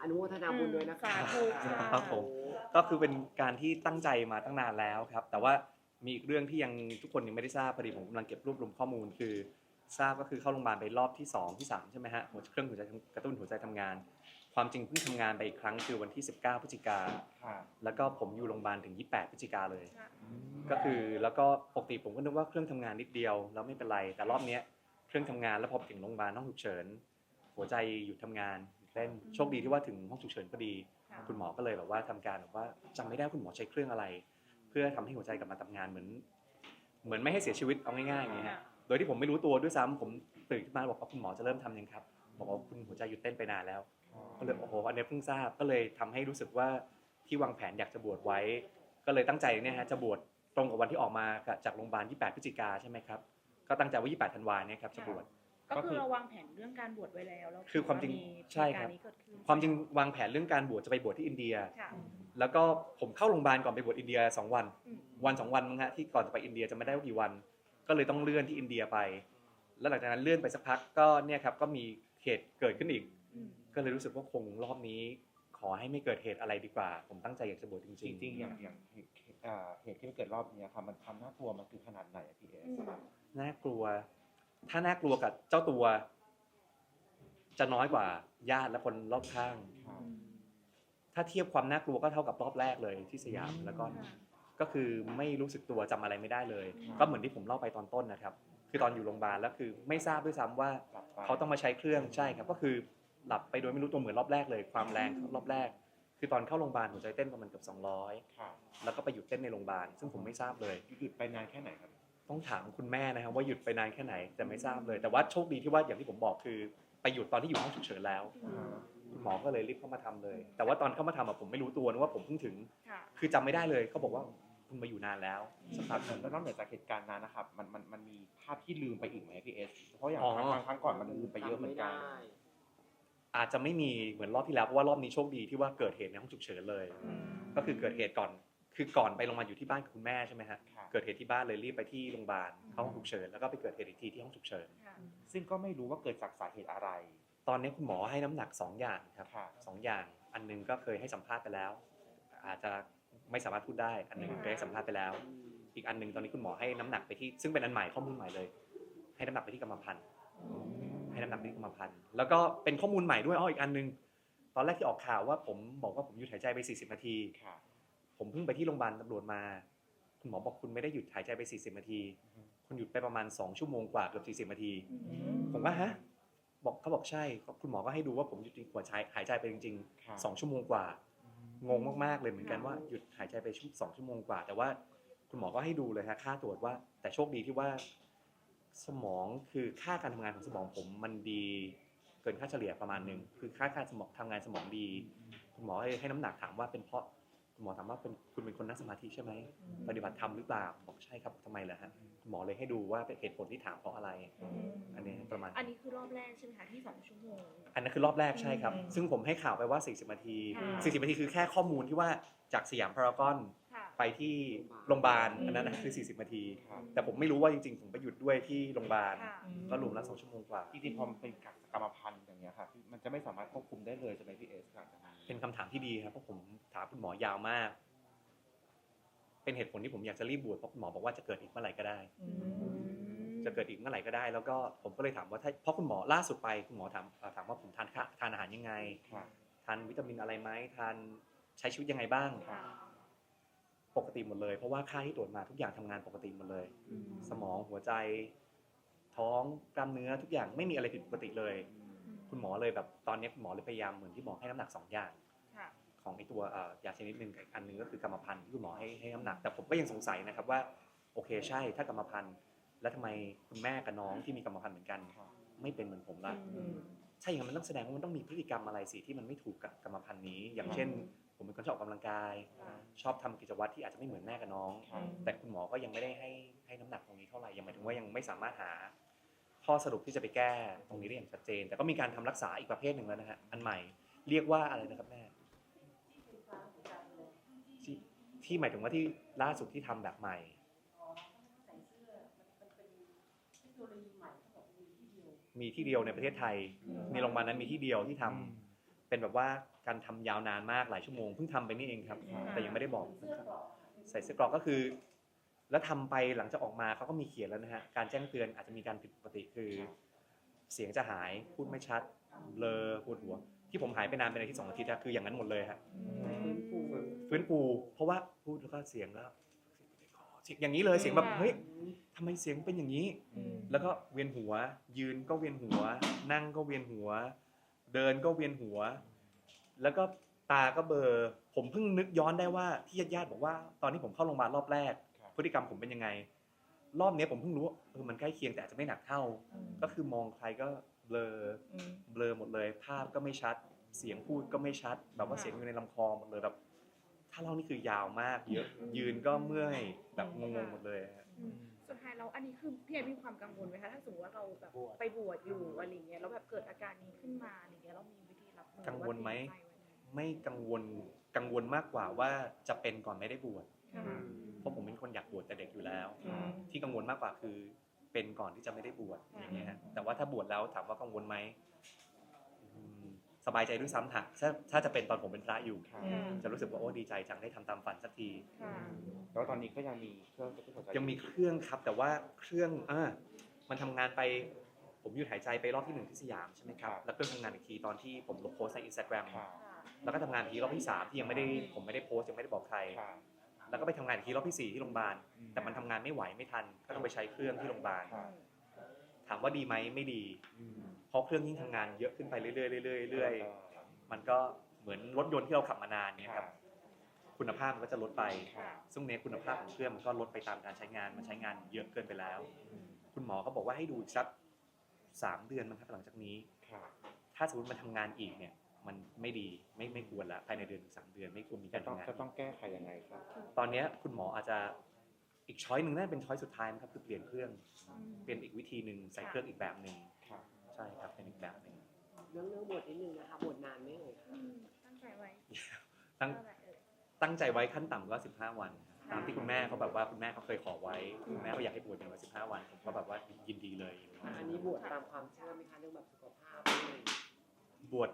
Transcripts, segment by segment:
อนุโมทนาบุญด้วยนะคะ สาธุค่ะ ครับผม ก็คือเป็นการที่ตั้งใจมาตั้งนานแล้วครับ แต่ว่ามีอีกเรื่องที่ยังทุกคนยังไม่ได้ทราบพอดีผมกำลังเก็บรวบรวมข้อมูล คือทราบก็คือเข้าโรงพยาบาลไปรอบที่2ที่3ใช่ไหมฮะหัวเครื่องหัวใจกระตุ้นหัวใจทำงาน ความจริงเพิ่งทำงานไปอีกครั้งคือวันที่ 19พฤศจิกาค่ะแล้วก็ผมอยู่โรงพยาบาลถึง 28พฤศจิกาเลยค่ะก็คือแล้วก็ปกติผมก็นึกว่าเครื่องทำงานนิดเดียวแล้วไม่เป็นไร แต่รอบเนี้ยเครื่องทำงานแล้วพอถึงโรงพยาบาลห้องฉุกเฉิน หัวใจหยุดทำงาน เต้นโชคดีที่ว่าถึงห้องฉุกเฉินพอดีค่ะคุณหมอก็เลยแบบว่าทำการแบบว่าจำไม่ได้ว่าคุณหมอใช้เครื่องอะไร เพื่อทำให้หัวใจกลับมาทำงานเหมือน เหมือนไม่ให้เสียชีวิตเอาง่ายๆอย่างเงี้ยฮะโดยที่ผมไม่รู้ตัวด้วยซ้ำผมตื่นขึ้นมาบอกว่าคุณหมอจะเริ่มทำยังครับบอกว่าคุณหัวใจหยุดเต้นไปนานแล้วก็เลยโอ้โหอันนี้เพิ่งทราบก็เลยทำให้รู้สึกว่าที่วางแผนอยากจะบวชไว้ ก็เลยตั้งใจเนี่ยฮะจะบวชตรงกับวันที่ออกมาจากโรงพยาบาล28พฤศจิกาใช่ไหมครับก็ตั้งใจว่า28ธันวาเนี่ยครับจะบวช ก็คือเราวางแผนเรื่องการบวชไว้แล้วแล้วคือความจริงมีใช่ครับเหตุกานี้เกิดขึ้นความจริงวางแผนเรื่องการบวชจะไปบวชที่อินเดียค่ะแล้วก็ผมเข้าโรงพยาบาลก่อนไปบวชอินเดีย2วันอืมวันสองวันมั้งฮะที่ก่อนจะไปอินเดียจะไม่ได้ว่ากี่วัน ก็เลยต้องเลื่อนที่อินเดียไป แล้วหลังจากนั้นเลื่อนไปสักพักก็เนี่ยครับก็มีเหตุเกิดขึ้นอีกอืมก็เลยรู้สึกว่าคงรอบนี้ขอให้ไม่เกิดเหตุอะไรดีกว่า ผมตั้งใจอยากจะบวชจจริงริงๆอย่างอย่างเหตุเอ่อเหตุที่มันเกิดรอบเนี้ยค่ะมันความน่ากลัวมันคือขนาดไหนอะพี่เอสอืมๆน่ากลัว ถ้าน่ากลัวกับเจ้าตัว จะน้อยกว่าญาติและคนรอบข้างค่ะอืมถ้าเทียบความน่ากลัวก็เท่ากับรอบแรกเลยที่สยามแล้วก็ค่ะก็คือไม่รู้สึกตัวจำอะไรไม่ได้เลยอืมก็เหมือนที่ผมเล่าไปตอนต้นนะครับ คือตอนอยู่โรงพยาบาลแล้วคือไม่ทราบด้วยซ้ำว่าหลับไปเขาต้องมาใช้เครื่องใช่ครับ ก็คือหลับไปโดยไม่รู้ตัวเหมือนรอบแรกเลย ความแรงรอบแรก คือตอนเข้าโรงพยาบาลหัวใจเต้นประมาณเกือบ200ค่ะแล้วก็ไปหยุดเต้นในโรงพยาบาลซึ่งผมไม่ทราบเลยหยุดไปนานแค่ไหนครับ ต้องถามคุณแม่นะครับว่าหยุดไปนานแค่ไหนแต่ไม่ทราบเลย แต่ว่าโชคดีที่ว่าอย่างที่ผมบอกคือ ไปหยุดตอนที่อยู่ห้องฉุกเฉินแล้วอืมคุณหมอก็เลยรีบเข้ามาทำเลย แต่ว่าตอนเข้ามาทำอะผมไม่รู้ตัวนะว่าผมเพิ่งถึงค่ะคือจำไม่ได้เลยเขาบอกว่าคุณมาอยู่นานแล้วสักพักหนึ่งแล้วนอกเหนือจากเหตุการณ์นั้นนะครับมันมันมันมีภาพที่ลืมไปอีกไหมพี่เอสเพราะอย่างอ๋อครั้งครั้งก่อนมันลืมไปเยอะเหมือนกันอาจจะไม่มีเหมือนรอบที่แล้วเพราะว่ารอบนี้โชคดีที่ว่าเกิดเหตุในห้องฉุกเฉินเลยอืมก็คือเกิดเหตุก่อน คือก่อนไปโรงพยาบาลอยู่ที่บ้านกับคุณแม่ใช่ไหมฮะค่ะเกิดเหตุที่บ้านเลยรีบไปที่โรงพยาบาลเข้าห้องฉุกเฉินแล้วก็ไปเกิดเหตุอีกทีที่ห้องฉุกเฉินค่ะซึ่งก็ไม่รู้ว่าเกิดจากสาเหตุอะไร ตอนนี้คุณหมอให้น้ำหนักสองอย่างครับค่ะสองอย่างอันหนึงก็เคยให้สัมภาษณ์ไปแล้ว อาจจะไม่สามารถพูดได้ อันหนึงเคยให้สัมภาษณ์ไปแล้ว อีกอันหนึงตอนนี้คุณหมอให้น้ำหนักไปที่ ซึ่งเป็นอันใหม่ข้อมูลใหม่เลย ให้น้ำหนักไปที่กรรมพันธุ์ให้น้ำหนักไปที่กรรมพันธุ์แล้วก็เป็นข้อมูลใหม่ด้วยอ้ออีกอันหนึงตอนแรกที่ออกข่าวว่าผมบอกว่าผมหยุดหายใจไป 40 นาทีค่ะ ผมเพิ่งไปที่โรงพยาบาลตำรวจมา คุณหมอบอกคุณไม่ได้หยุดหายใจไป 40นาทีอือฮึคุณหยุดไปประมาณ 2 ชั่วโมงกว่าเกือบ40นาทีอืมผมว่าฮะ บอกเขาบอกใช่ คุณหมอก็ให้ดูว่าผมหยุดหัวใจหายใจไปจริงค่ะๆ2 ชั่วโมงกว่า งงมากๆเลยเหมือนกันว่าหยุดหายใจไปชั่วสองชั่วโมงกว่า แต่ว่าคุณหมอก็ให้ดูเลยฮะค่าตรวจว่า แต่โชคดีที่ว่า สมองคือค่าการทำงานของสมองผมมันดีเกินค่าเฉลี่ยประมาณหนึ่งคือค่าการสมองทำงานสมองดี คุณหมอให้ให้น้ำหนักถามว่าเป็นเพราะคุณ หมอถามว่าเป็นคุณเป็นคนนั่งสมาธิใช่ไหมปฏิบัติธรรมหรือเปล่าบอกใช่ครับทำไมล่ะฮะคุณหมอเลยให้ดูว่าเป็นเหตุผลที่ถามเพราะอะไรอืมอันนี้ประมาณ อันนี้คือรอบแรกใช่ไหมคะที่สองชั่วโมง อันนั้นคือรอบแรกใช่ครับอืมซึ่งผมให้ข่าวไปว่า 40นาทีค่ะ40นาทีคือแค่ข้อมูลที่ว่าจากสยามพารากอนค่ะไปที่โรงพยาบาลอืมอันนั้นนะคือ 40นาทีครับแต่ผมไม่รู้ว่าจริงๆ ผมไปหยุดด้วยที่โรงพยาบาลค่ะก็รวมแล้วสองชั่วโมงกว่าจริงๆพอมันเป็นกรรมพันธุ์อย่างเงี้ยค่ะพี่มันจะไม่สามารถควบคุมได้เลยใช่ไหมพี่เอสครับ เป็นคำถามที่ดีครับเพราะผมถามคุณหมอยาวมาก เป็นเหตุผลที่ผมอยากจะรีบบวชเพราะคุณหมอบอกว่าจะเกิดอีกเมื่อไหร่ก็ได้อืมจะเกิดอีกเมื่อไหร่ก็ได้ แล้วก็ผมก็เลยถามว่าถ้าเพราะคุณหมอล่าสุดไปคุณหมอถามเอ่อถามว่าผมทานข้าทานอาหารยังไงค่ะทานวิตามินอะไรไหมทานใช้ชีวิตยังไงบ้างค่ะปกติหมดเลย เพราะว่าค่าที่ตรวจมาทุกอย่างทำงานปกติหมดเลยอืมสมองหัวใจ ท้องกล้ามเนื้อทุกอย่างไม่มีอะไรผิดปกติเลย คุณหมอเลยแบบตอนนี้คุณหมอเลยพยายามเหมือนที่บอกให้น้ำหนักสองอย่างค่ะของไอตัวเอ่อยาชนิดหนึ่งกับอีกอันหนึงก็คือกรรมพันธุ์ที่คุณหมอให้ให้น้ำหนัก แต่ผมก็ยังสงสัยนะครับว่าโอเคใช่ถ้ากรรมพันธุ์ แล้วทำไมคุณแม่กับน้องที่มีกรรมพันธุ์เหมือนกันค่ะไม่เป็นเหมือนผมล่ะอืมใช่อย่างนั้นมันต้องแสดงว่ามันต้องมีพฤติกรรมอะไรสิที่มันไม่ถูกกับกรรมพันธุ์นี้ อย่างเช่น ผมเป็นคนชอบออกกำลังกายค่ะชอบทำกิจวัตรที่อาจจะไม่เหมือนแม่กับน้องค่ะแต่คุณหมอก็ยังไม่ได้ให้ให้น้ำหนักตรงนี้เท่าไหร่ยังหมายถึงว่ายังไม่สามารถหา ข้อสรุปที่จะไปแก้ตรงนี้ได้อย่างชัดเจน แต่ก็มีการทำรักษาอีกประเภทหนึ่งแล้วนะฮะอันใหม่เรียกว่าอะไรนะครับแม่ที่ที่หมายถึงว่าที่ล่าสุดที่ทำแบบใหม่มีที่เดียวในประเทศไทยในโรงพยาบาลนั้นมีที่เดียวที่ทำเป็นแบบว่าการทำยาวนานมากหลายชั่วโมงเพิ่งทำไปนี่เองครับ แต่ยังไม่ได้บอกนะครับใส่เสื้อกรอกก็คือ แล้วทำไปหลังจากออกมาเขาก็มีเขียนแล้วนะฮะการแจ้งเตือนอาจจะมีการผิดปกติคือ เสียงจะหายพูดไม่ชัดเบลอปวดหัว ที่ผมหายไปนานเป็นอาทิตย์สองอาทิตย์อะคืออย่างนั้นหมดเลยฮะอืมฟื้นฟูเพราะว่าพูดแล้วก็เสียงแล้วเสียงอย่างนี้เลยเสียงแบบเฮ้ยทำไมเสียงเป็นอย่างนี้อืมแล้วก็เวียนหัว ยืนก็เวียนหัว นั่งก็เวียนหัว เดินก็เวียนหัว แล้วก็ตาก็เบลอผมเพิ่งนึกย้อนได้ว่าที่ญาติๆบอกว่า ตอนที่ผมเข้าโรงพยาบาลรอบแรกครับ พฤติกรรมผมเป็นยังไง รอบเนี้ยผมเพิ่งรู้ว่าเออมันใกล้เคียงแต่อาจจะไม่หนักเท่า ก็คือมองใครก็เบลออืมเบลอหมดเลย ภาพก็ไม่ชัด เสียงพูดก็ไม่ชัด แบบว่าค่ะเสียงอยู่ในลำคอหมดเลยแบบถ้าเล่านี่คือยาวมากเยอะยืนก็เมื่อยแบบงงๆหมดเลยฮะอืมสุดท้ายแล้วอันนี้คือพี่เอมีความกังวลไหมคะถ้าสมมติว่าเราแบบบวชไปบวชอยู่อะไรเงี้ยแล้วแบบเกิดอาการนี้ขึ้นมาอะไรเงี้ยเรามีวิธีรับมือกังวลไหมรือว่าเตรียใจไว้ไหมไม่กังวลกังวลมากกว่าว่าจะเป็นก่อนไม่ได้บวชค่ะ เพราะผมเป็นคนอยากบวชแต่เด็กอยู่แล้วอืมที่กังวลมากกว่าคือเป็นก่อนที่จะไม่ได้บวชค่ะอย่างเงี้ยฮะแต่ว่าถ้าบวชแล้วถามว่ากังวลไหมอืมสบายใจด้วยซ้ำค่ะถ้าถ้าจะเป็นตอนผมเป็นพระอยู่ค่ะอืมจะรู้สึกว่าโอ้ดีใจจังได้ทำตามฝันสักทีค่ะแล้วตอนนี้ก็ยังมีเครื่องกระตุ้นหัวใจยังมีเครื่องครับ แต่ว่าเครื่องอ่ามันทำงานไปผมหยุดหายใจไปรอบที่หนึ่งที่สยามใช่ไหมครับแล้วเครื่องทำงานอีกทีตอนที่ผมลบโพสต์ในอินสตาแกรมค่ะค่ะแล้วก็ทำงานอีกทีรอบที่สามที่ยังไม่ได้ผมไม่ได้โพสต์ยังไม่ได้บอกใครค่ะ แล้วก็ไปทำงานอีกทีรอบที่สี่ที่โรงพยาบาล แต่มันทำงานไม่ไหวไม่ทัน ก็ต้องไปใช้เครื่องที่โรงพยาบาลค่ะถามว่าดีไหมไม่ดี อืมเพราะเครื่องยิ่งทำงานเยอะขึ้นไปเรื่อยๆเรื่อยๆเรื่อยๆมันก็เหมือนรถยนต์ที่เราขับมานานเนี่ยครับ คุณภาพมันก็จะลดไป ค่ะ ซึ่งในคุณภาพของเครื่องมันก็ลดไปตามการใช้งาน มันใช้งานเยอะเกินไปแล้ว อืมคุณหมอก็บอกว่าให้ดูอีกสักสามเดือนมั้งครับหลังจากนี้ ค่ะถ้าสมมติมันทำงานอีกเนี่ย มันไม่ดีไม่ไม่ควรละภายในเดือนถึงสามเดือน ไม่ควรมีจะการต้องทำงานจะต้องแก้ไขยังไงครับ ตอนเนี้ยคุณหมออาจจะอีกช้อยหนึ่งน่าจะเป็นช้อยสุดท้ายมั้งครับคือเปลี่ยนเครื่องอืมเป็นอีกวิธีหนึ่งใส่เครื่องอีกแบบหนึ่งค่ะใช่ครับเป็นอีกแบบหนึ่งเรื่องเรื่องบวชนิดนึงนะคะบวชนานไหมเอ่ยอืมตั้งใจไว้ตั้งเท่าไหร่เอ่ย ตั้งใจไว้ขั้นต่ำก็15 วันตามที่คุณแม่เขาแบบว่าคุณแม่เขาเคยขอไว้คุณแม่เขาอยากให้บวชอย่างน้อย15 วันผมก็แบบว่ายินดีเลย อันนี้บวชตามความเชื่อไหมคะเรื่องแบบสุขภาพอะไรอย่างเงี้ยบวช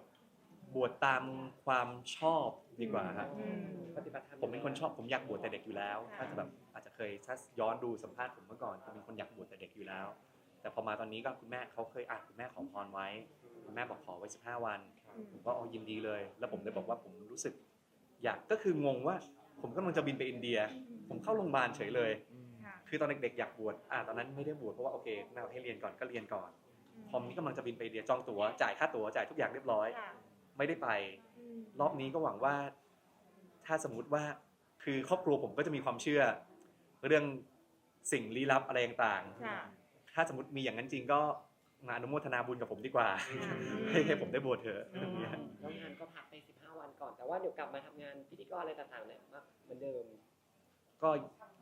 บวชตามความชอบดีกว่าครับอืมปฏิบัติธรรมผมเป็นคนชอบผมอยากบวชแต่เด็กอยู่แล้วค่ะถ้าจะแบบอาจจะเคยถ้าย้อนดูสัมภาษณ์ผมเมื่อก่อนผมเป็นคนอยากบวชแต่เด็กอยู่แล้ว แต่พอมาตอนนี้ก็คุณแม่เขาเคยอะคุณแม่ขอพรไว้คุณแม่บอกขอไว้15วันอืมผมก็อ๋อยินดีเลย แล้วผมเลยบอกว่าผมรู้สึก อยากก็คืองงว่า ผมกำลังจะบินไปอินเดีย ผมเข้าโรงพยาบาลเฉยเลยค่ะคือตอนเด็กๆอยากบวชอะตอนนั้นไม่ได้บวชเพราะว่าโอเคแม่บอกให้เรียนก่อนก็เรียนก่อนพอมนี้กำลังจะบินไปอินเดียจองตั๋วจ่ายค่าตั๋วจ่ายทุกอย่างเรียบร้อยค่ะ ไม่ได้ไปอืมรอบนี้ก็หวังว่า ถ้าสมมุติว่าคือครอบครัวผมก็จะมีความเชื่อ เรื่องสิ่งลี้ลับอะไรต่างค่ะๆถ้าสมมติมีอย่างนั้นจริงก็มาอนุโมทนาบุญกับผมดีกว่าอืมให้ให้ผมได้บวชเถอะอืมเนี่ยแล้วงานก็พักไป 15 วันก่อน แต่ว่าเดี๋ยวกลับมาทำงานพิธีกรอะไรต่างๆเนี่ยมาเหมือนเดิม ก็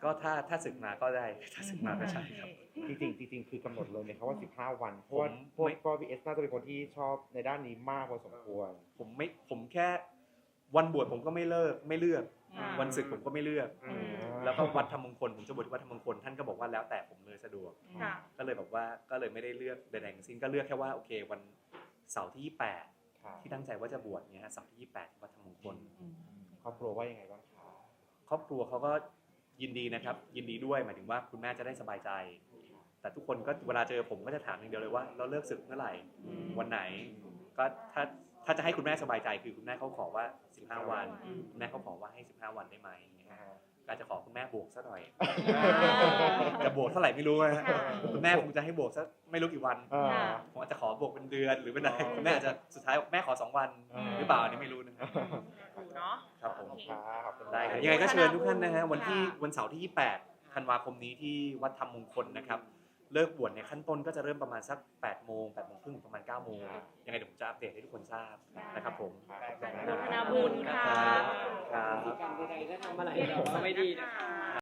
ก็ถ้าถ้าศึกมาก็ได้ถ้าศึกมาก็ใช่ครับ จริงๆจริงๆคือกำหนดเลยนะครับว่า 15 วัน เพราะว่าผมเพราะไม่เพราะพีเอสน่าจะเป็นคนที่ชอบในด้านนี้มากพอสมควร ผมไม่ผมแค่วันบวชผมก็ไม่เลิกไม่เลือก อ่า วันศึกผมก็ไม่เลือก อืม แล้วก็วัดธรรมมงคลผมจะบวชที่วัดธรรมมงคลท่านก็บอกว่าแล้วแต่ผมเลยสะดวก ค่ะ ก็เลยบอกว่าก็เลยไม่ได้เลือกใดๆทั้งสิ้นก็เลือกแค่ว่าโอเค วันเสาร์ที่ค่ะ28 ที่ตั้งใจว่าจะบวชเนี่ยฮะเสาร์ที่ 28ที่วัดธรรมมงคล ครอบครัวว่ายังไงบ้างคะ ครอบครัวเขาก็ ยินดีนะครับ ยินดีด้วยหมายถึงว่าคุณแม่จะได้สบายใจ แต่ทุกคนก็เวลาเจอผมก็จะถามอย่างเดียวเลยว่า เราเลิกศึกเมื่อไหร่วันไหน ก็ถ้าถ้าจะให้คุณแม่สบายใจคือคุณแม่เขาขอว่า 15 วัน คุณแม่เขาขอว่าให้ 15 วันได้ไหม อย่างเงี้ยนะฮะก็อาจจะขอคุณแม่บวกซะหน่อย จะบวกเท่าไหร่ไม่รู้นะฮะค่ะคุณแม่คงจะให้บวกสักไม่รู้กี่วัน อ่าค่ะผมอาจจะขอบวกเป็นเดือนหรือเป็นอะไรอ๋อคุณแม่อาจจะสุดท้ายบอกแม่ขอสองวันอืม หรือเปล่าอันนี้ไม่รู้นะครับดูเนาะ ครับผมโอเคค่ะขอบคุณได้ครับมากยังไงก็เชิญทุกท่านนะฮะค่ะวันที่วันเสาร์ที่ 28 ธันวาคมนี้ที่วัดธรรมมงคลนะครับ เลิกบวชเนี่ยขั้นต้นก็จะเริ่มประมาณสัก8โมง8โมงครึ่งประมาณ9โมงยังไงเดี๋ยวผมจะอัปเดตให้ทุกคนทราบนะครับผมครับขอบคุณอนุมากโมทนาบุญค่ะครับกิจกรรมใดๆก็ทำอะไรแต่ว่าไม่ดีนะคะ